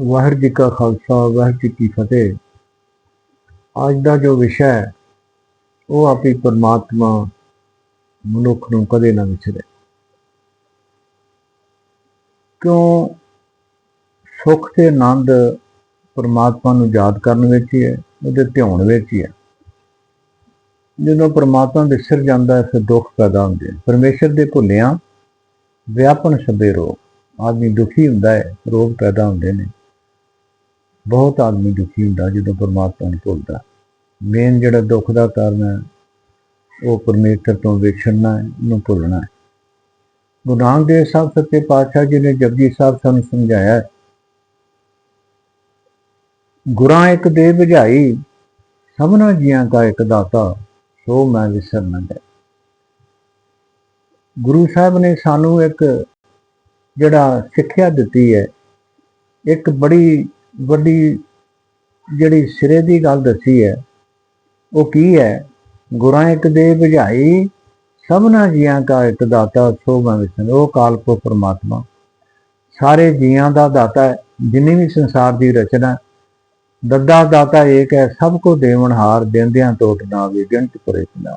ਵਾਹਿਗੁਰੂ ਜੀ ਕਾ ਖਾਲਸਾ, ਵਾਹਿਗੁਰੂ ਜੀ ਕੀ ਫਤਿਹ। ਅੱਜ ਦਾ ਜੋ ਵਿਸ਼ਾ ਹੈ, ਉਹ ਆਪੀ ਪਰਮਾਤਮਾ ਮਨੁੱਖ ਨੂੰ ਕਦੇ ਨਾ ਵਿਛੜੇ। ਕਿਉਂ ਸੁੱਖ ਤੇ ਆਨੰਦ ਪਰਮਾਤਮਾ ਨੂੰ ਯਾਦ ਕਰਨ ਵਿੱਚ ਹੀ ਹੈ, ਉਹਦੇ ਧਿਆਉਣ ਵਿੱਚ ਹੀ ਹੈ। ਜਦੋਂ ਪਰਮਾਤਮਾ ਵਿਸਰ ਜਾਂਦਾ ਹੈ, ਫਿਰ ਦੁੱਖ ਪੈਦਾ ਹੁੰਦੇ ਹਨ। ਪਰਮੇਸ਼ਰ ਦੇ ਭੁੱਲਿਆਂ ਵਿਆਪਨ ਸਭੇ ਰੋਗ ਆਦਮੀ ਦੁਖੀ ਹੁੰਦਾ ਹੈ ਰੋਗ ਪੈਦਾ ਹੁੰਦੇ ਨੇ। ਬਹੁਤ ਆਦਮੀ ਦੁਖੀ ਹੁੰਦਾ ਜਦੋਂ ਪਰਮਾਤਮਾ ਨੂੰ ਭੁੱਲਦਾ। ਮੇਨ ਜਿਹੜਾ ਦੁੱਖ ਦਾ ਕਾਰਨ ਹੈ, ਉਹ ਪਰਮੇਸ਼ਰ ਤੋਂ ਵਿਛੜਨਾ ਹੈ, ਉਹਨੂੰ ਭੁੱਲਣਾ ਹੈ। ਗੁਰੂ ਨਾਨਕ ਦੇਵ ਸਾਹਿਬ ਸੱਚੇ ਪਾਤਸ਼ਾਹ ਜੀ ਨੇ ਜਪਜੀ ਸਾਹਿਬ ਸਾਨੂੰ ਸਮਝਾਇਆ ਗੁਰਾਂ ਇੱਕ ਦੇ ਬੁਝਾਈ ਸਭਨਾ ਜੀਆਂ ਕਾ ਇੱਕ ਦਾਤਾ, ਸੋ ਮੈਂ ਵਿਸਰਨਾ ਨਾ ਗੁਰੂ ਸਾਹਿਬ ਨੇ ਸਾਨੂੰ ਇੱਕ ਜਿਹੜਾ ਸਿੱਖਿਆ ਦਿੱਤੀ ਹੈ, ਇੱਕ ਬੜੀ ਵੱਡੀ ਜਿਹੜੀ ਸਿਰੇ ਦੀ ਗੱਲ ਦੱਸੀ ਹੈ, ਉਹ ਕੀ ਹੈ? ਗੁਰਾਂ ਇੱਕ ਦੇ ਬੁਝਾਈ ਸਭਨਾ ਜੀਆਂ ਕਾ ਇੱਕ ਦਾਤਾ, ਸੋ ਮੈਂ ਵਿਸਰ ਉਹ ਕਾਲਪੋ ਪਰਮਾਤਮਾ। ਸਾਰੇ ਜੀਆਂ ਦਾ ਦਾਤਾ ਹੈ, ਜਿੰਨੀ ਵੀ ਸੰਸਾਰ ਦੀ ਰਚਨਾ ਦੱਦਾ ਦਾਤਾ ਏਕ ਹੈ, ਸਭ ਕੋ ਦੇਵਨਹਾਰ ਦਿੰਦਿਆਂ ਟੋਟ ਨਾ ਵੀ ਗਿਣਤ ਕਰੇ ਨਾ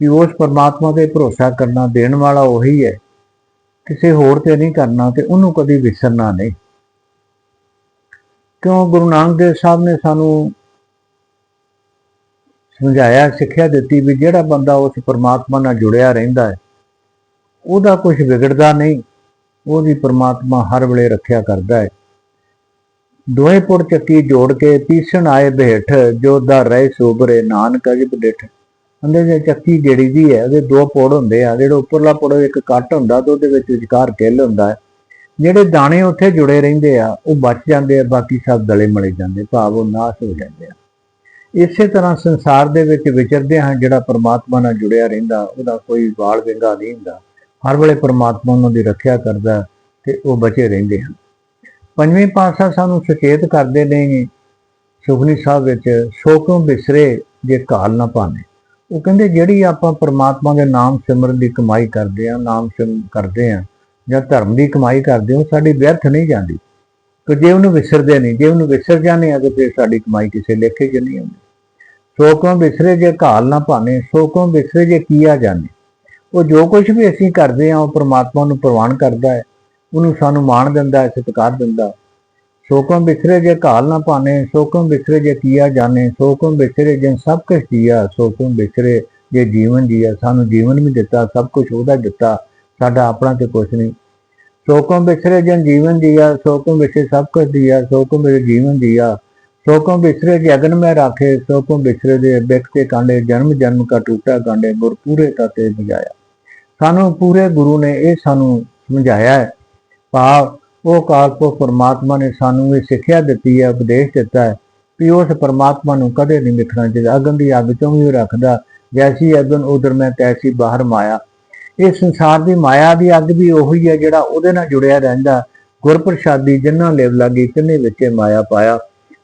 ਕਿ ਉਸ ਪਰਮਾਤਮਾ ਤੇ ਭਰੋਸਾ ਕਰਨਾ, ਦੇਣ ਵਾਲਾ ਉਹੀ ਹੈ। ਕਿਸੇ ਹੋਰ ਤੇ ਨਹੀਂ ਕਰਨਾ ਤੇ ਉਹਨੂੰ ਕਦੀ ਵਿਸਰਨਾ ਨਹੀਂ। ਕਿਉਂ ਗੁਰੂ ਨਾਨਕ ਦੇਵ ਸਾਹਿਬ ਨੇ ਸਾਨੂੰ ਸਮਝਾਇਆ, ਸਿੱਖਿਆ ਦਿੱਤੀ ਵੀ ਜਿਹੜਾ ਬੰਦਾ ਉਸ ਪਰਮਾਤਮਾ ਨਾਲ ਜੁੜਿਆ ਰਹਿੰਦਾ ਹੈ, ਉਹਦਾ ਕੁਝ ਵਿਗੜਦਾ ਨਹੀਂ, ਉਹਦੀ ਪਰਮਾਤਮਾ ਹਰ ਵੇਲੇ ਰੱਖਿਆ ਕਰਦਾ ਹੈ। ਦੋਏ ਪੁਰ ਚੱਕੀ ਜੋੜ ਕੇ ਪੀਸਣ ਆਏ ਬੇਠ ਜੋ ਦਾ ਰਹਿ ਸੋਬਰੇ ਨਾਨਕ ਅਜਬ ਡਿਠ ਅੰਦੇ ਜੇ ਚੱਕੀ ਜਿਹੜੀ ਦੀ ਹੈ, ਉਹਦੇ ਦੋ ਪੁੜ ਹੁੰਦੇ ਆ, ਜਿਹੜਾ ਉੱਪਰਲਾ ਪੁੜ ਇੱਕ ਕੱਟ ਹੁੰਦਾ ਤੇ ਉਹਦੇ ਵਿੱਚ ਵਿਚਕਾਰ ਕਿੱਲ ਹੁੰਦਾ ਹੈ। ਜਿਹੜੇ ਦਾਣੇ ਉੱਥੇ ਜੁੜੇ ਰਹਿੰਦੇ ਆ, ਉਹ ਬਚ ਜਾਂਦੇ ਆ, ਬਾਕੀ ਸਭ ਦਲੇ ਮਲੇ ਜਾਂਦੇ ਭਾਵ ਉਹ ਨਾਸ਼ ਹੋ ਜਾਂਦੇ ਆ। ਇਸੇ ਤਰ੍ਹਾਂ ਸੰਸਾਰ ਦੇ ਵਿੱਚ ਵਿਚਰਦੇ ਹਾਂ, ਜਿਹੜਾ ਪਰਮਾਤਮਾ ਨਾਲ ਜੁੜਿਆ ਰਹਿੰਦਾ, ਉਹਦਾ ਕੋਈ ਵਾਲ ਵਿੰਗਾ ਨਹੀਂ ਹੁੰਦਾ। ਹਰ ਵੇਲੇ ਪਰਮਾਤਮਾ ਉਹਨਾਂ ਦੀ ਰੱਖਿਆ ਕਰਦਾ ਤੇ ਉਹ ਬਚੇ ਰਹਿੰਦੇ ਹਨ। ਪੰਜਵੇਂ ਪਾਤਸ਼ਾਹ ਸਾਨੂੰ ਸੁਚੇਤ ਕਰਦੇ ਨੇ ਸੁਖਨੀ ਸਾਹਿਬ ਵਿੱਚ ਸ਼ੋਕੋਂ ਬਿਸਰੇ ਜੇ ਕਾਲ ਨਾ ਪਾਣੇ ਉਹ ਕਹਿੰਦੇ, ਜਿਹੜੀ ਆਪਾਂ ਪਰਮਾਤਮਾ ਦੇ ਨਾਮ ਸਿਮਰਨ ਦੀ ਕਮਾਈ ਕਰਦੇ ਆ ਨਾਮ ਸਿਮ ਕਰਦੇ ਆ ਜਾਂ ਧਰਮ ਦੀ ਕਮਾਈ ਕਰਦੇ ਹੋ, ਸਾਡੀ ਵਿਅਰਥ ਨਹੀਂ ਜਾਂਦੀ। ਕਿ ਜੇ ਉਹਨੂੰ ਵਿਸਰਦੇ ਨਹੀਂ, ਜੇ ਉਹਨੂੰ ਵਿਸਰ ਜਾਂਦੇ ਆ, ਤੇ ਫਿਰ ਸਾਡੀ ਕਮਾਈ ਕਿਸੇ ਲੇਖੇ 'ਚ ਨਹੀਂ ਆਉਂਦੀ। ਸੋ ਸੋਕੋਂ ਵਿਸਰੇ ਜੇ ਘਾਲ ਨਾ ਪਾਣੇ ਸੋਕੋਂ ਵਿਸਰੇ ਜੇ ਕੀਆ ਜਾਣੇ। ਉਹ ਜੋ ਕੁਝ ਵੀ ਅਸੀਂ ਕਰਦੇ ਆ, ਉਹ ਪ੍ਰਮਾਤਮਾ ਨੂੰ ਪ੍ਰਵਾਨ ਕਰਦਾ ਹੈ। ਉਹਨੂੰ ਸਾਨੂੰ ਮਾਣ ਦਿੰਦਾ ਹੈ, ਸਤਿਕਾਰ ਦਿੰਦਾ ਸੋਕੋਂ ਵਿਸਰੇ ਜੇ ਘਾਲ ਨਾ ਪਾਣੇ ਸੋਕੋਂ ਵਿਸਰੇ ਜੇ ਕੀਆ ਜਾਣੇ ਸੋਕੋਂ ਬਿਸਰੇ ਜੇ ਸਭ ਕੁਝ ਕੀਆ ਸੋਕੋਂ ਵਿਸਰੇ ਜੇ ਜੀਵਨ ਜੀਆ, ਸਾਨੂੰ ਜੀਵਨ ਵੀ ਦਿੱਤਾ, ਸਭ ਕੁਝ ਉਹਦਾ ਦਿੱਤਾ। ਸਾਡਾ ਆਪਣਾ ਤੇ ਕੁਝ ਨਹੀਂ। ਸੋਕੋਂ ਬਿਸਰੇ ਜਨ ਜੀਵਨ ਜੀਆ ਸੋਕੋਂ ਬਿਸਰੇ ਸਭ ਕੁਝ ਦਿਆ ਸੋਕੋਂ ਬਿਸਰੇ ਜੀਵਨ ਜੀਆ ਸੋਕੋਂ ਬਿਸਰੇ ਜਗਨ ਮੈਂ ਰਾਖੇ, ਸੋਕੋਂ ਬਿਸਰੇ ਦੇ ਬਿਕ ਤੇ ਕਾਂਡੇ, ਜਨਮ ਜਨਮ ਕਾ ਟੂਟਾ ਕਾਂਡੇ ਗੁਰ ਪੂਰੇ ਤਤੇ ਬਜਾਇਆ ਸਾਨੂੰ ਪੂਰੇ ਗੁਰੂ ਨੇ ਇਹ ਸਾਨੂੰ ਸਮਝਾਇਆ ਹੈ। ਭਾਵ ਉਹ ਕਾਲਪੋ ਪਰਮਾਤਮਾ ਨੇ ਸਾਨੂੰ ਇਹ ਸਿੱਖਿਆ ਦਿੱਤੀ ਹੈ, ਉਪਦੇਸ਼ ਦਿੱਤਾ ਹੈ ਕਿ ਉਸ ਪਰਮਾਤਮਾ ਨੂੰ ਕਦੇ ਨਹੀਂ ਮਿਖਣਾ ਚਾਹੀਦਾ। ਅਗਨ ਦੀ ਅੱਗ ਚੋਂ ਵੀ ਉਹ ਰੱਖਦਾ, ਜੈਸੀ ਅਗਨ ਉਧਰ ਮੈਂ ਤੈਸੀ ਬਾਹਰ ਮਾਇਆ। ਇਹ ਸੰਸਾਰ ਦੀ ਮਾਇਆ ਦੀ ਅੱਗ ਵੀ ਉਹੀ ਹੈ ਜਿਹੜਾ ਉਹਦੇ ਨਾਲ ਜੁੜਿਆ ਰਹਿੰਦਾ। ਗੁਰਪ੍ਰਸਾਦੀ ਜਿਨ੍ਹਾਂ ਲਿਵ ਲੱਗੀ, ਤਿੰਨੇ ਵਿੱਚੇ ਮਾਇਆ ਪਾਇਆ।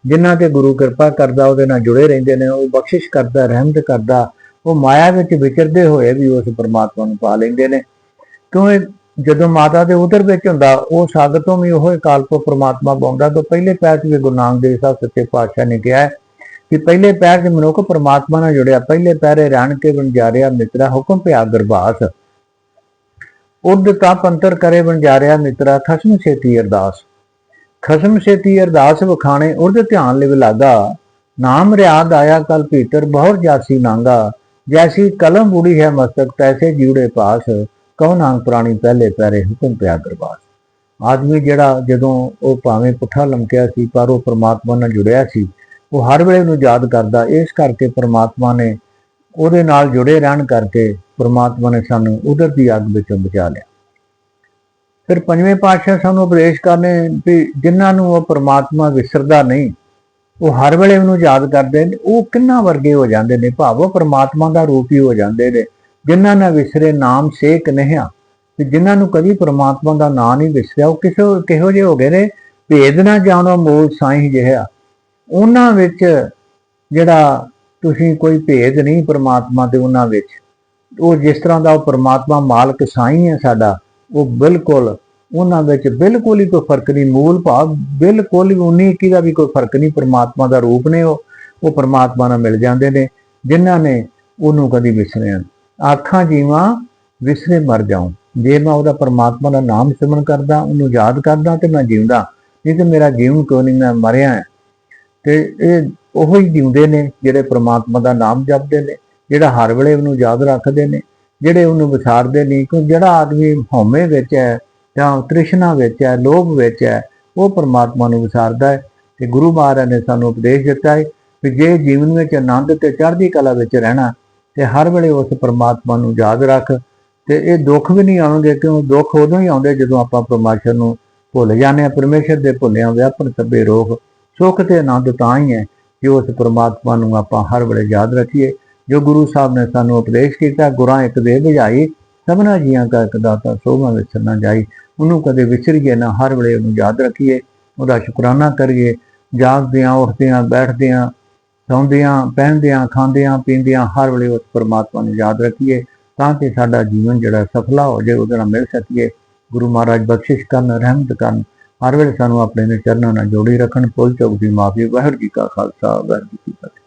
ਜਿਨ੍ਹਾਂ ਤੇ ਗੁਰੂ ਕਿਰਪਾ ਕਰਦਾ, ਉਹਦੇ ਨਾਲ ਜੁੜੇ ਰਹਿੰਦੇ ਨੇ। ਉਹ ਬਖਸ਼ਿਸ਼ ਕਰਦਾ, ਰਹਿਮਤ ਕਰਦਾ। ਉਹ ਮਾਇਆ ਵਿੱਚ ਵਿਚਰਦੇ ਹੋਏ ਵੀ ਉਸ ਪਰਮਾਤਮਾ ਨੂੰ ਪਾ ਲੈਂਦੇ ਨੇ। ਕਿਉਂ ਜਦੋਂ ਮਾਤਾ ਦੇ ਉਦਰ ਵਿੱਚ ਹੁੰਦਾ, ਉਹ ਸਾਗਰ ਤੋਂ ਵੀ ਉਹ ਕਾਲਪੋ ਪਰਮਾਤਮਾ ਪਾਉਂਦਾ ਤਾਂ ਪਹਿਲੇ ਪੈਰ 'ਚ ਵੀ ਗੁਰੂ ਨਾਨਕ ਦੇਵ ਸਾਹਿਬ ਸੱਚੇ ਪਾਤਸ਼ਾਹ ਨੇ ਕਿਹਾ ਹੈ ਕਿ ਪਹਿਲੇ ਪੈਰ 'ਚ ਮਨੁੱਖ ਪਰਮਾਤਮਾ ਨਾਲ ਜੁੜਿਆ, ਪਹਿਲੇ ਪੈਰੇ ਰਹਿਣ ਕੇ ਗੁਣ ਜਾ ਰਿਹਾ ਮਿੱਤਰਾ, ਹੁਕਮ ਪਿਆ ਗਰਭਾਸ ਉਦ ਤਪ ਅੰਤਰ ਕਰੇ ਬੰਜਾਰਿਆ ਮਿੱਤਰਾ, ਖਸਮ ਛੇਤੀ ਅਰਦਾਸ। ਖਸਮ ਛੇਤੀ ਅਰਦਾਸ ਵਖਾਣੇ ਉਰਦ ਧਿਆਨ ਲਿਵ ਲਾਗਾ। ਨਾਮ ਰਿਆਦ ਆਇਆ ਕਲ ਭੀਤਰ, ਬਹੁਰ ਜਾਸੀ ਨਾਂਗਾ। ਜੈਸੀ ਕਲਮ ਬੁੜੀ ਹੈ ਮਸਤਕ, ਤੈਸੇ ਜੀੜੇ ਪਾਸ। ਕਉ ਨਾਂਗ ਪ੍ਰਾਣੀ, ਪਹਿਲੇ ਪੈਰੇ ਹੁਕਮ ਪਿਆ ਗਰਬਾਸ ਆਦਮੀ ਜਿਹੜਾ ਜਦੋਂ ਉਹ ਭਾਵੇਂ ਪੁੱਠਾ ਲੰਕਿਆ ਸੀ, ਪਰ ਉਹ ਪ੍ਰਮਾਤਮਾ ਨਾਲ ਜੁੜਿਆ ਸੀ, ਉਹ ਹਰ ਵੇਲੇ ਨੂੰ ਯਾਦ ਕਰਦਾ। ਇਸ ਕਰਕੇ ਪ੍ਰਮਾਤਮਾ ਨੇ ਉਹਦੇ ਨਾਲ ਜੁੜੇ ਰਹਿਣ ਕਰਕੇ ਪ੍ਰਮਾਤਮਾ ਨੇ ਸਾਨੂੰ ਉਧਰ ਦੀ ਅੱਗ ਵਿੱਚੋਂ ਬਚਾ ਲਿਆ। ਫਿਰ ਪੰਜਵੇਂ ਪਾਤਸ਼ਾਹ ਸਾਨੂੰ ਉਪਦੇਸ਼ ਕਰਨੇ ਵੀ ਜਿਨ੍ਹਾਂ ਨੂੰ ਉਹ ਪ੍ਰਮਾਤਮਾ ਵਿਸਰਦਾ ਨਹੀਂ, ਉਹ ਹਰ ਵੇਲੇ ਉਹਨੂੰ ਯਾਦ ਕਰਦੇ ਨੇ, ਉਹ ਕਿੰਨਾ ਵਰਗੇ ਹੋ ਜਾਂਦੇ ਨੇ, ਭਾਵ ਉਹ ਪ੍ਰਮਾਤਮਾ ਦਾ ਰੂਪ ਹੀ ਹੋ ਜਾਂਦੇ ਨੇ, ਜਿਨ੍ਹਾਂ ਨੇ ਵਿਸਰੇ ਨਾਮ ਸੇਕ ਨਹਿਆ ਤੇ ਜਿਨ੍ਹਾਂ ਨੂੰ ਕਦੀ ਪ੍ਰਮਾਤਮਾ ਦਾ ਨਾਮ ਨਹੀਂ ਵਿਸਰਿਆ, ਉਹ ਕਿਸੇ ਕਿਹੋ ਜਿਹੇ ਹੋ ਗਏ ਨੇ, ਭੇਦ ਨਾ ਜਾਣੋ ਮੂਲ ਸਾਈਂ ਜਿਹਾ। ਉਹਨਾਂ ਵਿੱਚ ਜਿਹੜਾ ਤੁਸੀਂ ਕੋਈ ਭੇਦ ਨਹੀਂ ਪਰਮਾਤਮਾ ਦੇ ਉਹਨਾਂ ਵਿੱਚ। ਉਹ ਜਿਸ ਤਰ੍ਹਾਂ ਦਾ ਉਹ ਪਰਮਾਤਮਾ ਮਾਲਕ ਸਾਈਂ ਹੈ ਸਾਡਾ, ਉਹ ਬਿਲਕੁਲ ਉਹਨਾਂ ਵਿੱਚ ਬਿਲਕੁਲ ਹੀ ਕੋਈ ਫ਼ਰਕ ਨਹੀਂ, ਮੂਲ ਭਾਵ ਬਿਲਕੁਲ ਹੀ 19 21 ਦਾ ਵੀ ਕੋਈ ਫ਼ਰਕ ਨਹੀਂ, ਪਰਮਾਤਮਾ ਦਾ ਰੂਪ ਨੇ ਉਹ ਉਹ ਪਰਮਾਤਮਾ ਨਾਲ ਮਿਲ ਜਾਂਦੇ ਨੇ, ਜਿਨ੍ਹਾਂ ਨੇ ਉਹਨੂੰ ਕਦੀ ਵਿਸਰਿਆ ਆਖਾਂ ਜੀਵਾਂ, ਵਿਸਰੇ ਮਰ ਜਾਉਂ। ਜੇ ਮੈਂ ਉਹਦਾ ਪਰਮਾਤਮਾ ਦਾ ਨਾਮ ਸਿਮਰਨ ਕਰਦਾ, ਉਹਨੂੰ ਯਾਦ ਕਰਦਾ ਤੇ ਮੈਂ ਜਿਉਂਦਾ, ਨਹੀਂ ਤੇ ਮੇਰਾ ਜੀਵਨ ਕਿਉਂ ਨਹੀਂ, ਮੈਂ ਮਰਿਆ ਹਾਂ। ਤੇ ਇਹ ਉਹੋ ਹੀ ਜਿਉਂਦੇ ਨੇ, ਜਿਹੜੇ ਪ੍ਰਮਾਤਮਾ ਦਾ ਨਾਮ ਜਪਦੇ ਨੇ, ਜਿਹੜਾ ਹਰ ਵੇਲੇ ਉਹਨੂੰ ਯਾਦ ਰੱਖਦੇ ਨੇ, ਜਿਹੜੇ ਉਹਨੂੰ ਵਿਸਾਰਦੇ ਨਹੀਂ ਕਿਉਂ ਜਿਹੜਾ ਆਦਮੀ ਹਉਮੈ ਵਿੱਚ ਹੈ ਜਾਂ ਤ੍ਰਿਸ਼ਨਾ ਵਿੱਚ ਹੈ, ਲੋਭ ਵਿੱਚ ਹੈ, ਉਹ ਪ੍ਰਮਾਤਮਾ ਨੂੰ ਵਿਸਾਰਦਾ ਹੈ। ਤੇ ਗੁਰੂ ਮਹਾਰਾਜ ਨੇ ਸਾਨੂੰ ਉਪਦੇਸ਼ ਦਿੱਤਾ ਹੈ ਕਿ ਜੇ ਜੀਵਨ ਵਿੱਚ ਆਨੰਦ ਤੇ ਚੜ੍ਹਦੀ ਕਲਾ ਵਿੱਚ ਰਹਿਣਾ, ਤੇ ਹਰ ਵੇਲੇ ਉਸ ਪ੍ਰਮਾਤਮਾ ਨੂੰ ਯਾਦ ਰੱਖ ਤੇ ਇਹ ਦੁੱਖ ਵੀ ਨਹੀਂ ਆਉਣਗੇ, ਕਿਉਂ ਦੁੱਖ ਉਦੋਂ ਹੀ ਆਉਂਦੇ ਜਦੋਂ ਆਪਾਂ ਪਰਮਾਤਮਾ ਨੂੰ ਭੁੱਲ ਜਾਂਦੇ ਹਾਂ, ਪਰਮੇਸ਼ਰ ਦੇ ਭੁੱਲਿਆਂ ਵਿਆਪਨ ਸਭੇ ਰੋਗ, ਸੁੱਖ ਤੇ ਆਨੰਦ ਤਾਂ ਹੀ ਹੈ। ਕਿ ਉਸ ਪ੍ਰਮਾਤਮਾ ਨੂੰ ਆਪਾਂ ਹਰ ਵੇਲੇ ਯਾਦ ਰੱਖੀਏ। ਜੋ ਗੁਰੂ ਸਾਹਿਬ ਨੇ ਸਾਨੂੰ ਉਪਦੇਸ਼ ਕੀਤਾ, ਗੁਰਾਂ ਇੱਕ ਦੇ ਬੁਝਾਈ, ਸਭਨਾ ਜੀਆਂ ਕਾ ਇੱਕ ਦਾਤਾ ਸੋਹਾਂ ਵਿੱਚ ਨਾ ਜਾਈ। ਉਹਨੂੰ ਕਦੇ ਵਿਸਰੀਏ ਨਾ, ਹਰ ਵੇਲੇ ਉਹਨੂੰ ਯਾਦ ਰੱਖੀਏ। ਉਹਦਾ ਸ਼ੁਕਰਾਨਾ ਕਰੀਏ। ਜਾਗਦਿਆਂ, ਉੱਠਦਿਆਂ, ਬੈਠਦਿਆਂ, ਸੌਂਦਿਆਂ, ਪਹਿਨਦਿਆਂ, ਖਾਂਦਿਆਂ, ਪੀਂਦਿਆਂ, ਹਰ ਵੇਲੇ ਉਸ ਪਰਮਾਤਮਾ ਨੂੰ ਯਾਦ ਰੱਖੀਏ। ਤਾਂ ਕਿ ਸਾਡਾ ਜੀਵਨ ਜਿਹੜਾ ਸਫਲਾ ਹੋ ਜਾਏ, ਉਹਦੇ ਨਾਲ ਮਿਲ ਸਕੀਏ। ਗੁਰੂ ਮਹਾਰਾਜ ਬਖਸ਼ਿਸ਼ ਕਰਨ, ਰਹਿਮਤ ਕਰਨ। ਹਰ ਵੇਲੇ ਸਾਨੂੰ ਆਪਣੇ ਦੇ ਚਰਨਾਂ ਨਾਲ ਜੋੜੀ ਰੱਖਣ ਭੁੱਲ ਚੁੱਕ ਦੀ ਮਾਫੀ, ਵਾਹਿਗੁਰੂ ਜੀ ਕਾ ਖਾਲਸਾ, ਵਾਹਿਗੁਰੂ ਜੀ ਕੀ ਫਤਿਹ।